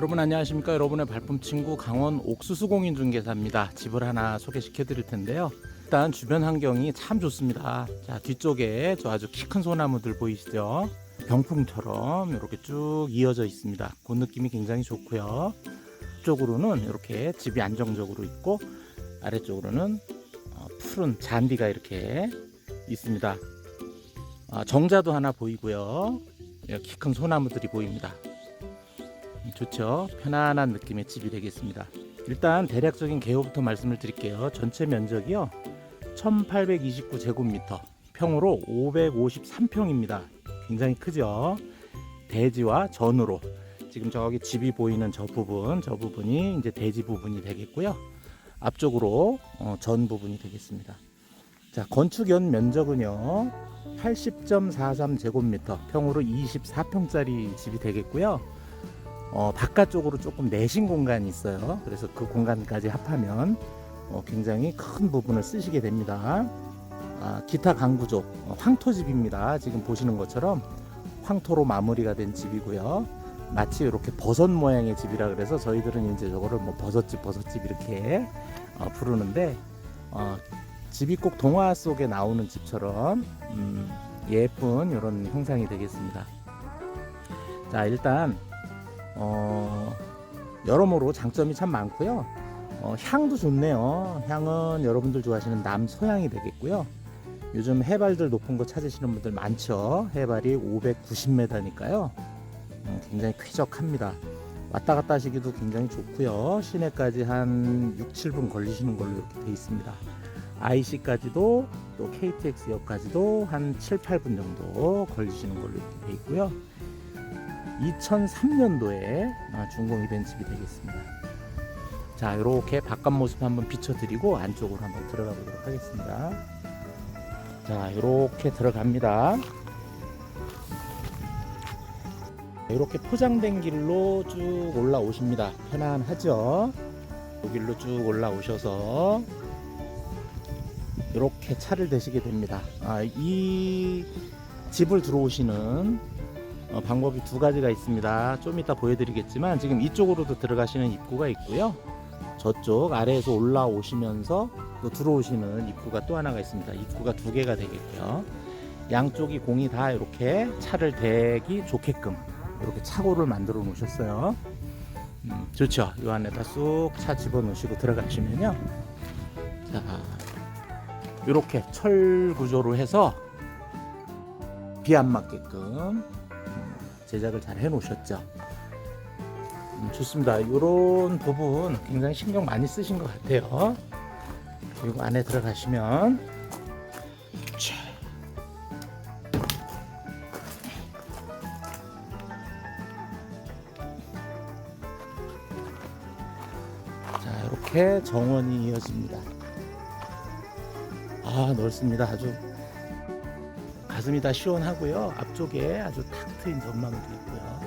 안녕하십니까? 여러분의 발품 친구 강원 옥수수 공인중개사입니다. 집을 하나 소개시켜 드릴 텐데요. 일단 주변 환경이 참 좋습니다. 자 뒤쪽에 저 아주 키 큰 소나무들 보이시죠? 병풍처럼 이렇게 쭉 이어져 있습니다. 그 느낌이 굉장히 좋고요. 쪽으로는 이렇게 집이 안정적으로 있고 아래쪽으로는 어, 푸른 잔디가 이렇게 있습니다. 아, 정자도 하나 보이고요. 키 큰 소나무들이 보입니다 좋죠. 편안한 느낌의 집이 되겠습니다. 일단 대략적인 개요부터 말씀을 드릴게요. 전체 면적이요. 1829 제곱미터, 평으로 553평입니다. 굉장히 크죠. 대지와 전으로 지금 저기 집이 보이는 저 부분, 저 부분이 이제 대지 부분이 되겠고요. 앞쪽으로 어, 전 부분이 되겠습니다. 자, 건축 연 면적은요. 80.43제곱미터, 평으로 24평짜리 집이 되겠고요. 어, 바깥쪽으로 조금 내신 공간이 있어요. 그래서 그 공간까지 합하면 어, 굉장히 큰 부분을 쓰시게 됩니다. 아, 기타 강구조 어, 황토집입니다. 지금 보시는 것처럼 황토로 마무리가 된 집이고요. 마치 이렇게 버섯 모양의 집이라 그래서 저희들은 이제 저거를 뭐 버섯집 버섯집 이렇게 어, 부르는데 어, 집이 꼭 동화 속에 나오는 집처럼 음, 예쁜 이런 형상이 되겠습니다. 자 일단 어, 여러모로 장점이 참 많고요. 어, 향도 좋네요. 향은 여러분들 좋아하시는 남서향이 되겠고요. 요즘 해발들 높은 거 찾으시는 분들 많죠. 해발이 590m니까요. 음, 굉장히 쾌적합니다. 왔다 갔다 하시기도 굉장히 좋고요. 시내까지 한 6, 7분 걸리시는 걸로 이렇게 돼 있습니다. IC까지도 또 KTX역까지도 한 7, 8분 정도 걸리시는 걸로 이렇게 돼 있고요. 2003년도에 아, 준공이 된 집이 되겠습니다. 자, 이렇게 바깥 모습 한번 비춰드리고 안쪽으로 한번 들어가 보도록 하겠습니다. 자, 이렇게 들어갑니다. 이렇게 포장된 길로 쭉 올라오십니다. 편안하죠? 이 길로 쭉 올라오셔서 이렇게 차를 대시게 됩니다. 아, 이 집을 들어오시는 어, 방법이 두 가지가 있습니다. 좀 이따 보여드리겠지만 지금 이쪽으로도 들어가시는 입구가 있고요. 저쪽 아래에서 올라오시면서 또 들어오시는 입구가 또 하나가 있습니다. 입구가 두 개가 되겠고요. 양쪽이 공이 다 이렇게 차를 대기 좋게끔 이렇게 차고를 만들어 놓으셨어요. 음, 좋죠. 이 안에다 쑥 차 집어 넣으시고 들어가시면요. 자, 이렇게 철 구조로 해서 비 안 맞게끔 제작을 잘 해놓으셨죠. 음, 좋습니다. 이런 부분 굉장히 신경 많이 쓰신 것 같아요. 그리고 안에 들어가시면 자. 자, 이렇게 정원이 이어집니다. 아, 넓습니다. 아주 가슴이 다 시원하고요. 앞쪽에 아주 탁 트인 전망도 있고요.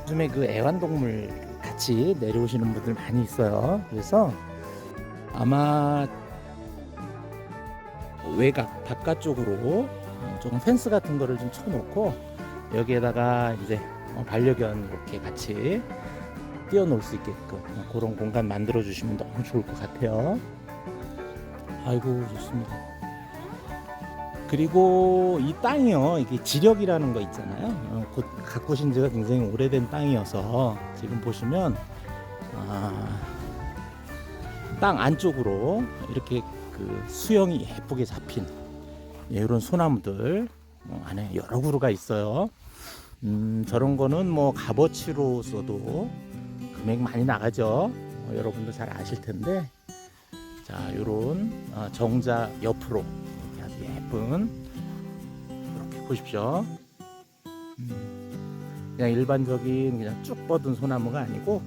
요즘에 그 애완동물 같이 내려오시는 분들 많이 있어요. 그래서 아마 외곽 바깥쪽으로 조금 펜스 같은 거를 좀 쳐놓고 여기에다가 이제 어, 반려견 이렇게 같이 뛰어놀 수 있게끔 어, 그런 공간 만들어 주시면 너무 좋을 것 같아요. 아이고 좋습니다. 그리고 이 땅이요 이게 지력이라는 거 있잖아요. 어, 곧 가꾸신 지가 굉장히 오래된 땅이어서 지금 보시면 아, 땅 안쪽으로 이렇게 그 수영이 예쁘게 잡힌 예, 이런 소나무들 어, 안에 여러 그루가 있어요. 음, 저런 거는 뭐 값어치로서도 금액 많이 나가죠. 어, 여러분도 잘 아실 텐데 자 요런 어, 정자 옆으로 예쁜 이렇게 보십시오. 음, 그냥 일반적인 그냥 쭉 뻗은 소나무가 아니고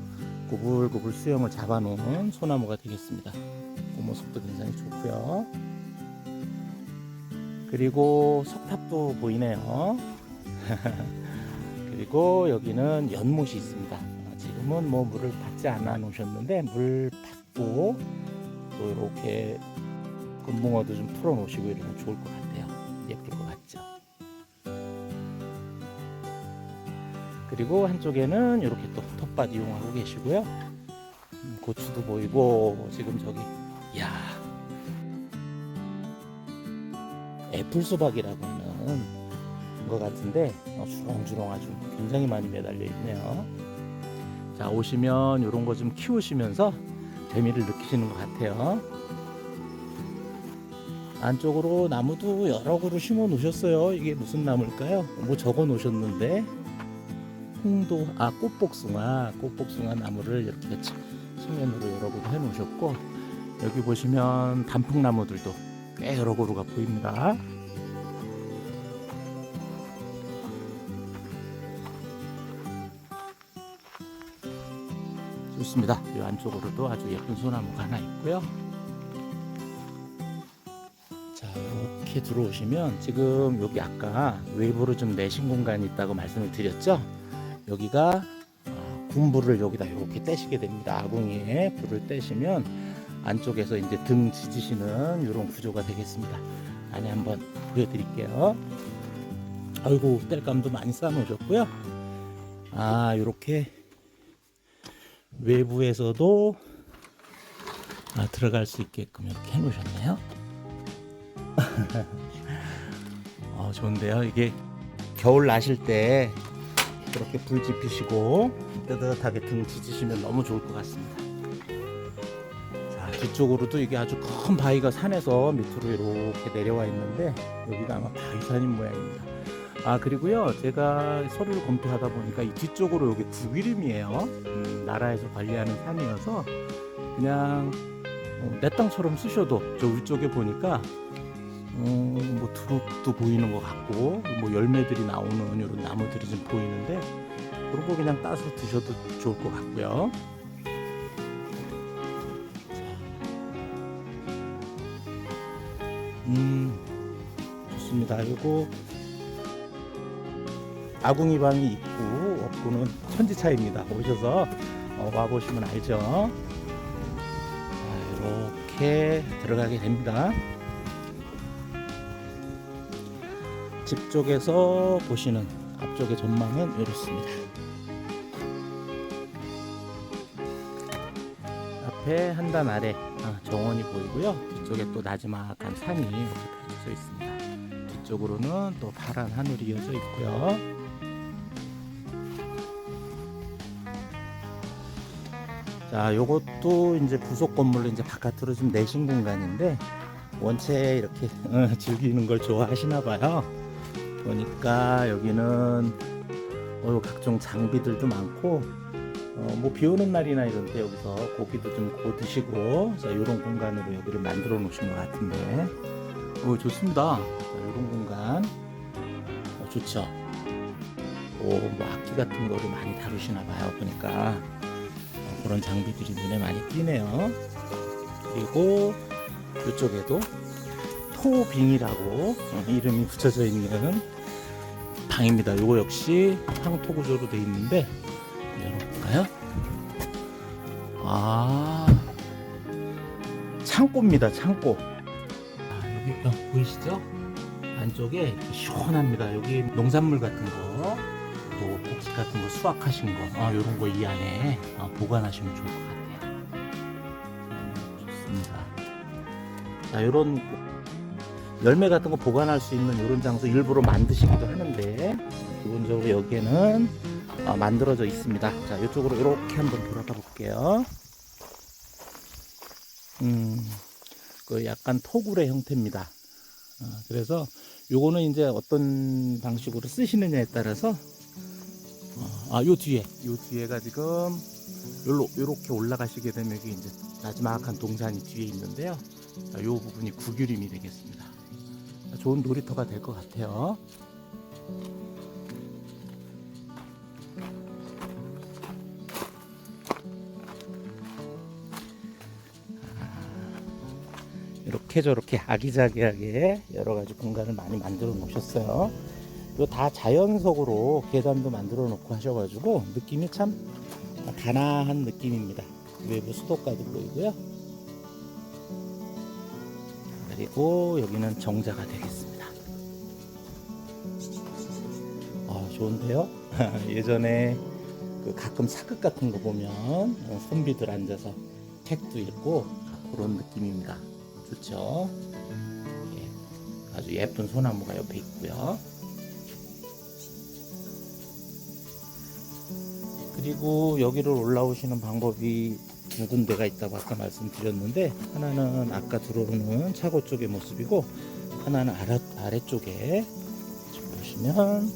구불구불 수영을 잡아놓은 소나무가 되겠습니다. 그 모습도 굉장히 좋고요. 그리고 석탑도 보이네요. 그리고 여기는 연못이 있습니다. 지금은 뭐 물을 받지 않아 놓으셨는데 물 받고 또 이렇게 금붕어도 좀 풀어 놓으시고 이러면 좋을 것 같아요. 예쁠 것 같죠. 그리고 한쪽에는 이렇게 또 텃밭 이용하고 계시고요. 음, 고추도 보이고 지금 저기 야 애플 수박이라고 하는 것 같은데 어, 주렁주렁 아주 굉장히 많이 매달려 있네요. 자 오시면 이런 거 좀 키우시면서 재미를 느끼시는 것 같아요. 안쪽으로 나무도 여러 그루 심어 놓으셨어요. 이게 무슨 나무일까요? 뭐 적어 놓으셨는데 홍도 아 꽃복숭아 꽃복숭아 나무를 이렇게 치- 측면으로 여러 그루 해 놓으셨고 여기 보시면 단풍나무들도 꽤 여러 그루가 보입니다. 좋습니다. 이 안쪽으로도 아주 예쁜 소나무가 하나 있고요. 이렇게 들어오시면 지금 여기 아까 외부로 좀 내신 공간이 있다고 말씀을 드렸죠. 여기가 어, 군불을 여기다 이렇게 떼시게 됩니다. 아궁이에 불을 떼시면 안쪽에서 이제 등 지지시는 이런 구조가 되겠습니다. 안에 한번 보여드릴게요. 아이고 뗄감도 많이 쌓아놓으셨고요. 아 이렇게 외부에서도 아, 들어갈 수 있게끔 이렇게 해놓으셨네요. 어, 좋은데요. 이게 겨울 나실 때 그렇게 불 지피시고 뜨뜻하게 등 지지시면 너무 좋을 것 같습니다. 자, 뒤쪽으로도 이게 아주 큰 바위가 산에서 밑으로 이렇게 내려와 있는데 여기가 아마 바위산인 모양입니다. 아 그리고요 제가 서류를 검토하다 보니까 이 뒤쪽으로 여기 국이름이에요 음, 나라에서 관리하는 산이어서 그냥 어, 내 땅처럼 쓰셔도 저 위쪽에 보니까 음, 뭐 두릅도 보이는 것 같고 뭐 열매들이 나오는 이런 나무들이 좀 보이는데 그런 거 그냥 따서 드셔도 좋을 것 같고요. 음 좋습니다. 그리고 아궁이 방이 있고 없고는 천지차입니다. 오셔서 어, 와 보시면 알죠. 자, 이렇게 들어가게 됩니다. 집 쪽에서 보시는 앞쪽의 전망은 이렇습니다. 앞에 한단 아래 아, 정원이 보이고요. 뒤쪽에 또 나지막한 산이 이렇게 펼쳐져 있습니다. 뒤쪽으로는 또 파란 하늘이 이어져 있고요. 자, 요것도 이제 부속 건물로 이제 바깥으로 좀 내신 공간인데 원체 이렇게 어, 즐기는 걸 좋아하시나 봐요. 보니까 여기는 어, 각종 장비들도 많고 어, 뭐 비 오는 날이나 이런 때 여기서 고기도 좀 구워 드시고 자, 이런 공간으로 여기를 만들어 놓으신 것 같은데 어, 좋습니다. 자, 이런 공간 어, 좋죠. 오, 뭐 악기 같은 거를 많이 다루시나 봐요. 보니까 어, 그런 장비들이 눈에 많이 띄네요. 그리고 이쪽에도 토빙이라고 어, 이름이 붙여져 있는 방입니다. 이거 역시 황토 구조로 되어 있는데 열어볼까요? 아 창고입니다. 창고. 아, 여기 어, 보이시죠? 안쪽에 시원합니다. 여기 농산물 같은 거, 또 곡식 같은 거 수확하신 거, 아, 이런 거 이 안에 아, 보관하시면 좋을 것 같아요. 음, 좋습니다. 자, 이런 열매 같은 거 보관할 수 있는 이런 장소 일부러 만드시기도 하는데 기본적으로 여기에는 아, 만들어져 있습니다. 자, 이쪽으로 이렇게 한번 돌아가 볼게요. 음, 그 약간 토굴의 형태입니다. 아, 그래서 요거는 이제 어떤 방식으로 쓰시느냐에 따라서 어, 아, 요 뒤에 요 뒤에가 지금 요로 요렇게 올라가시게 되면 여기 이제 나지막한 동산이 뒤에 있는데요. 자, 요 부분이 구규림이 되겠습니다. 자, 좋은 놀이터가 될 것 같아요. 이렇게 저렇게 아기자기하게 여러 가지 공간을 많이 만들어 놓으셨어요. 이거 다 자연석으로 계단도 만들어 놓고 하셔가지고 느낌이 참 단아한 느낌입니다. 외부 수도가도 보이고요. 그리고 여기는 정자가 되겠습니다. 아, 좋은데요. 예전에 그 가끔 사극 같은 거 보면 어, 선비들 앉아서 책도 읽고 그런 느낌입니다. 좋죠? 예, 아주 예쁜 소나무가 옆에 있고요. 그리고 여기를 올라오시는 방법이 두 군데가 있다고 아까 말씀드렸는데 하나는 아까 들어오는 차고 쪽의 모습이고 하나는 아래, 아래쪽에 보시면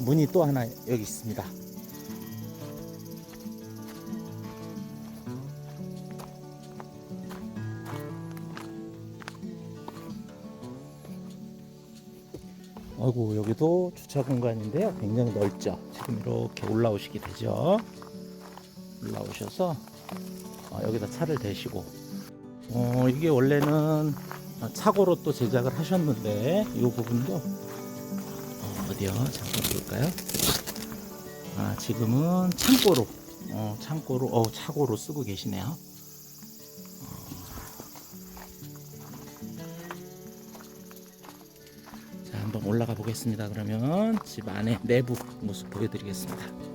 문이 또 하나 여기 있습니다. 아이고 여기도 주차 공간인데요. 굉장히 넓죠? 지금 이렇게 올라오시게 되죠 올라오셔서 어, 여기다 차를 대시고. 어, 이게 원래는 차고로 또 제작을 하셨는데 이 부분도 어, 어디요? 잠깐 볼까요? 아 지금은 창고로 어, 창고로 어, 차고로 쓰고 계시네요. 자, 한번 올라가 보겠습니다. 그러면 집 안에 내부 모습 보여드리겠습니다.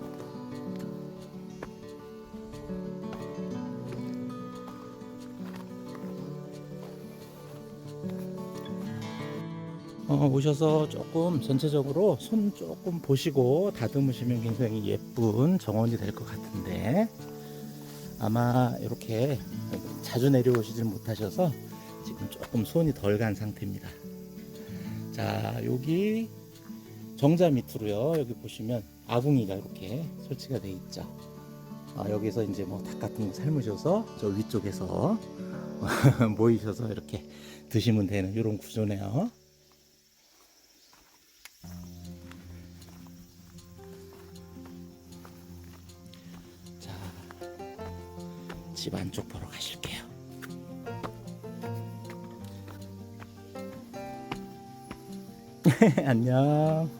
어, 오셔서 조금 전체적으로 손 조금 보시고 다듬으시면 굉장히 예쁜 정원이 될 것 같은데 아마 이렇게 자주 내려오시질 못하셔서 지금 조금 손이 덜 간 상태입니다. 자 여기 정자 밑으로요. 여기 보시면 아궁이가 이렇게 설치가 돼 있죠. 아, 여기서 이제 뭐 닭 같은 거 삶으셔서 저 위쪽에서 모이셔서 이렇게 드시면 되는 이런 구조네요 집 안쪽 보러 가실게요 안녕.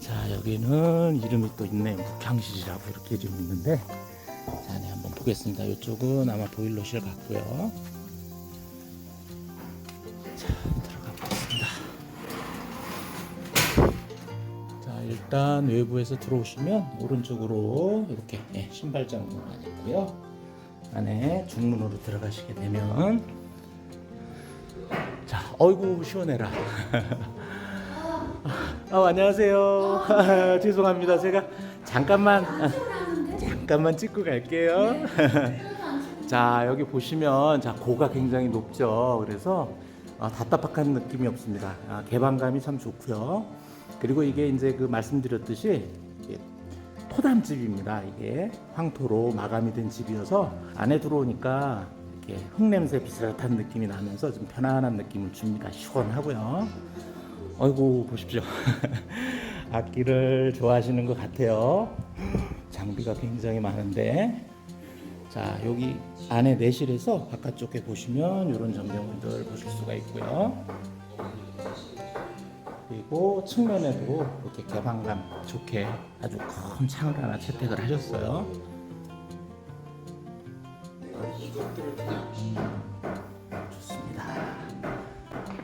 자, 여기는 이름이 또 있네요. 묵향실이라고 이렇게 이름이 있는데. 자, 네, 한번 보겠습니다. 이쪽은 아마 보일러실 같고요. 자, 일단 외부에서 들어오시면 오른쪽으로 이렇게 예, 신발장 공간 있고요. 안에 중문으로 들어가시게 되면 자, 어이구 시원해라. 아, 안녕하세요. 죄송합니다. 제가 잠깐만 아, 잠깐만 찍고 갈게요. 자, 여기 보시면 자, 고가 굉장히 높죠. 그래서 아, 답답한 느낌이 없습니다. 아, 개방감이 참 좋고요. 그리고 이게 이제 그 말씀드렸듯이 토담집입니다. 이게 황토로 마감이 된 집이어서 안에 들어오니까 이렇게 흙냄새 비슷한 느낌이 나면서 좀 편안한 느낌을 줍니다. 시원하고요. 아이고 보십시오. 악기를 좋아하시는 것 같아요. 장비가 굉장히 많은데 자 여기 안에 내실에서 바깥쪽에 보시면 이런 전경들 보실 수가 있고요. 그리고 측면에도 이렇게 개방감 좋게 아주 큰 창을 하나 채택을 하셨어요. 음, 좋습니다.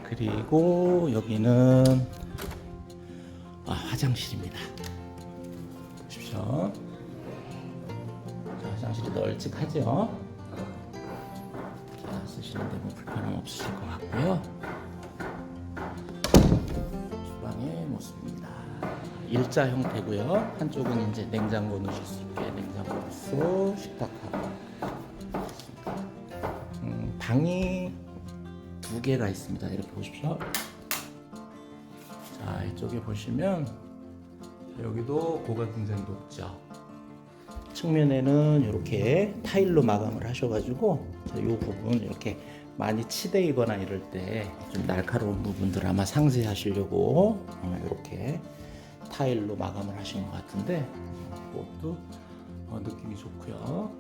그리고 여기는 아, 화장실입니다. 보십시오. 자, 화장실이 널찍하죠? 자, 쓰시는데 뭐 불편함 없으실 것 같고요. 모습입니다. 일자 형태고요. 한쪽은 이제 냉장고 넣으실 수 있게 냉장고 부스, 식탁하고 음, 방이 두 개가 있습니다. 이렇게 보십시오. 자, 이쪽에 보시면 여기도 고가 굉장히 높죠. 측면에는 이렇게 타일로 마감을 하셔가지고 이 부분 이렇게 많이 치대이거나 이럴 때 좀 날카로운 부분들 아마 상세하시려고 어, 이렇게 타일로 마감을 하신 것 같은데 그것도 어, 느낌이 좋고요.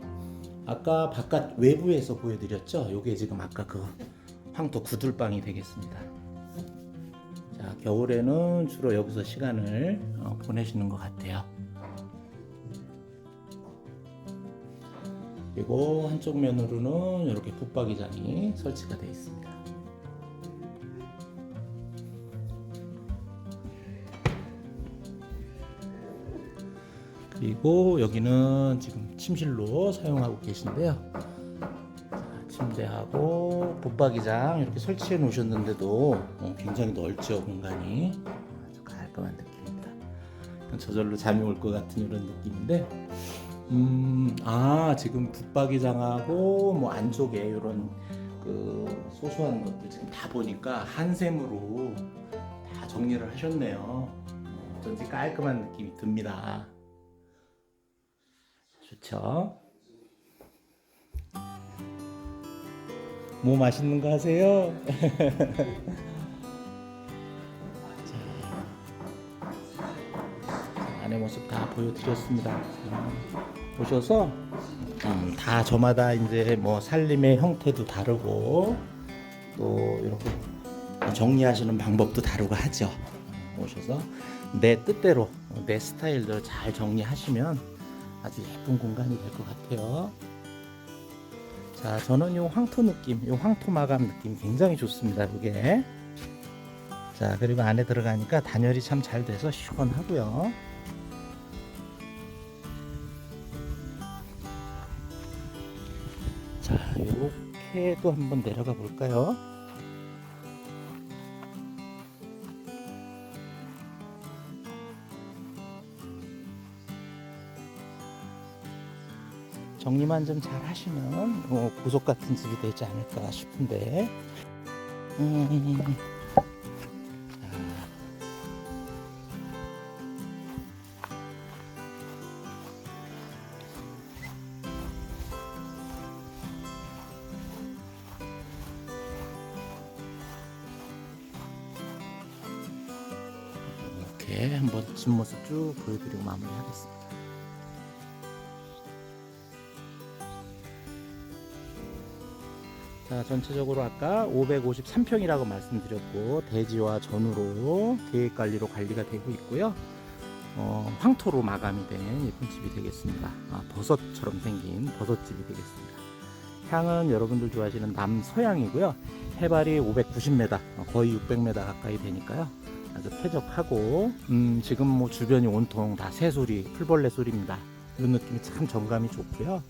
아까 바깥 외부에서 보여드렸죠. 이게 지금 아까 그 황토 구들방이 되겠습니다. 자 겨울에는 주로 여기서 시간을 어, 보내시는 것 같아요. 그리고 한쪽 면으로는 이렇게 붙박이장이 설치가 되어 있습니다. 그리고 여기는 지금 침실로 사용하고 계신데요. 침대하고 붙박이장 이렇게 설치해 놓으셨는데도 어, 굉장히 넓죠 공간이 아주 깔끔한 느낌입니다. 저절로 잠이 올 것 같은 이런 느낌인데 음, 아 지금 붙박이장하고 뭐 안쪽에 이런 그 소소한 것들 지금 다 보니까 한샘으로 다 정리를 하셨네요. 어쩐지 깔끔한 느낌이 듭니다. 좋죠? 뭐 맛있는 거 하세요? 자, 안에 모습 다 보여드렸습니다. 음, 보셔서 음, 다 저마다 이제 뭐 살림의 형태도 다르고 또 이렇게 정리하시는 방법도 다르고 하죠. 오셔서 내 뜻대로 내 스타일대로 잘 정리하시면 아주 예쁜 공간이 될 것 같아요. 자, 저는 요 황토 느낌, 요 황토 마감 느낌 굉장히 좋습니다. 이게. 자, 그리고 안에 들어가니까 단열이 참 잘 돼서 시원하고요. 요렇게도 한번 내려가 볼까요? 정리만 좀 잘 하시면 어, 보석 같은 집이 되지 않을까 싶은데. 음. 이렇게 한번 뒷모습 쭉 보여드리고 마무리하겠습니다. 자, 전체적으로 아까 553평이라고 말씀드렸고 대지와 전으로 계획 관리로 관리가 되고 있고요. 어, 황토로 마감이 된 예쁜 집이 되겠습니다. 아, 버섯처럼 생긴 버섯집이 되겠습니다. 향은 여러분들 좋아하시는 남서향이고요. 해발이 590m, 어, 거의 600m 가까이 되니까요. 아주 쾌적하고 음, 지금 뭐 주변이 온통 다 새 소리, 풀벌레 소리입니다. 이런 느낌이 참 정감이 좋고요.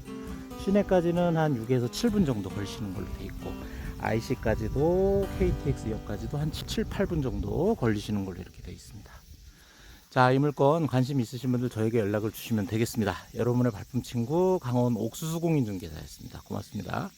시내까지는 한 6에서 7분 정도 걸리시는 걸로 돼 있고 IC까지도 KTX역까지도 한 7, 8분 정도 걸리시는 걸로 이렇게 돼 있습니다. 자, 이 물건 관심 있으신 분들 저에게 연락을 주시면 되겠습니다. 여러분의 발품 친구 강원 옥수수 공인중개사였습니다. 고맙습니다.